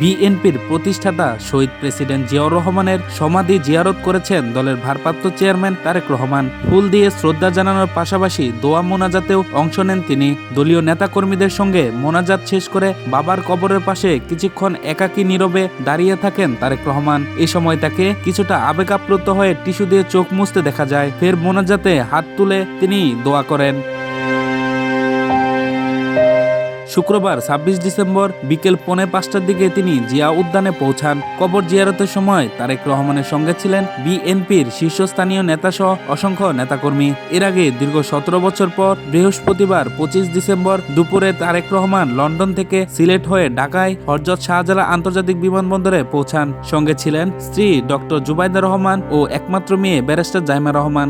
বিএনপির প্রতিষ্ঠাতা শহীদ প্রেসিডেন্ট জিয়াউর রহমানের সমাধি জিয়ারত করেছেন দলের ভারপ্রাপ্ত চেয়ারম্যান তারেক রহমান। ফুল দিয়ে শ্রদ্ধা জানানোর পাশাপাশি দোয়া মোনাজাতেও অংশ নেন তিনি। দলীয় নেতাকর্মীদের সঙ্গে মোনাজাত শেষ করে বাবার কবরের পাশে কিছুক্ষণ একাকী নীরবে দাঁড়িয়ে থাকেন তারেক রহমান। এ সময় তাকে কিছুটা আবেগ আপ্লুত হয়ে টিস্যু দিয়ে চোখ মুছতে দেখা যায়। ফের মোনাজাতে হাত তুলে তিনি দোয়া করেন। শুক্রবার ছাব্বিশ ডিসেম্বর বিকেল পৌনে পাঁচটার দিকে তিনি জিয়া উদ্যানে পৌঁছান। কবর জিয়ারতের সময় তারেক রহমানের সঙ্গে ছিলেন বিএনপির শীর্ষস্থানীয় নেতাসহ অসংখ্য নেতাকর্মী। এর আগে দীর্ঘ সতেরো বছর পর বৃহস্পতিবার পঁচিশ ডিসেম্বর দুপুরে তারেক রহমান লন্ডন থেকে সিলেট হয়ে ঢাকায় হরজত শাহজালা আন্তর্জাতিক বিমানবন্দরে পৌঁছান। সঙ্গে ছিলেন স্ত্রী ডক্টর জুবাইদা রহমান ও একমাত্র মেয়ে ব্যারিস্টার জাইমা রহমান।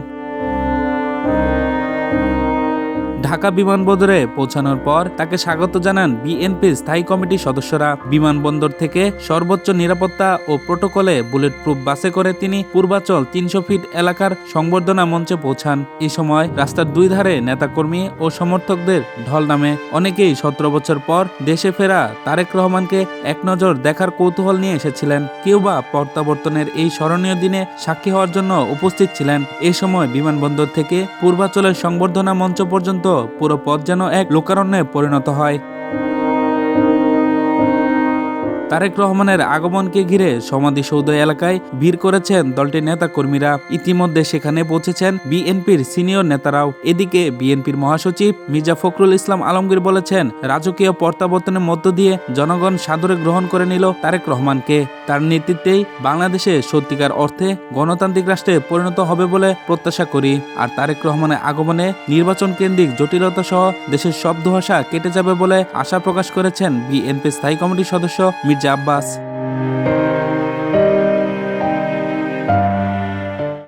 ঢাকা বিমানবন্দরে পৌঁছানোর পর তাকে স্বাগত জানান বিএনপির স্থায়ী কমিটির সদস্যরা। বিমানবন্দর থেকে সর্বোচ্চ নিরাপত্তা ও প্রোটোকলে বুলেট প্রুফ বাসে করে তিনি পূর্বাচল তিনশো ফিট এলাকার সংবর্ধনা মঞ্চে পৌঁছান। এই সময় রাস্তার দুই ধারে নেতাকর্মী ও সমর্থকদের ঢল নামে। অনেকেই সতেরো বছর পর দেশে ফেরা তারেক রহমানকে এক নজর দেখার কৌতূহল নিয়ে এসেছিলেন। কেউ বা প্রত্যাবর্তনের এই স্মরণীয় দিনে সাক্ষী হওয়ার জন্য উপস্থিত ছিলেন। এই সময় বিমানবন্দর থেকে পূর্বাচলের সংবর্ধনা মঞ্চ পর্যন্ত পুরো পথ যেন এক লোকারণ্যে পরিণত হয়। তারেক রহমানের আগমনকে ঘিরে সমাধিসৌধ এলাকায় ভিড় করেছেন দলটির নেতা কর্মীরা ইতিমধ্যে সেখানে পৌঁছেছেন বিএনপির সিনিয়র নেতারাও। এদিকে বিএনপির মহাসচিব মির্জা ফখরুল ইসলাম আলমগীর বলেছেন, রাজকীয় প্রত্যাবর্তনের মধ্য দিয়ে জনগণ সাদরে গ্রহণ করে নিল তারেক রহমানকে। তার নেতৃত্বেই বাংলাদেশে সত্যিকার অর্থে গণতান্ত্রিক রাষ্ট্রে পরিণত হবে বলে প্রত্যাশা করি। আর তারেক রহমানের আগমনে নির্বাচন কেন্দ্রিক জটিলতা সহ দেশের সব ধোঁয়াশা কেটে যাবে বলে আশা প্রকাশ করেছেন বিএনপি স্থায়ী কমিটির সদস্য মির্জা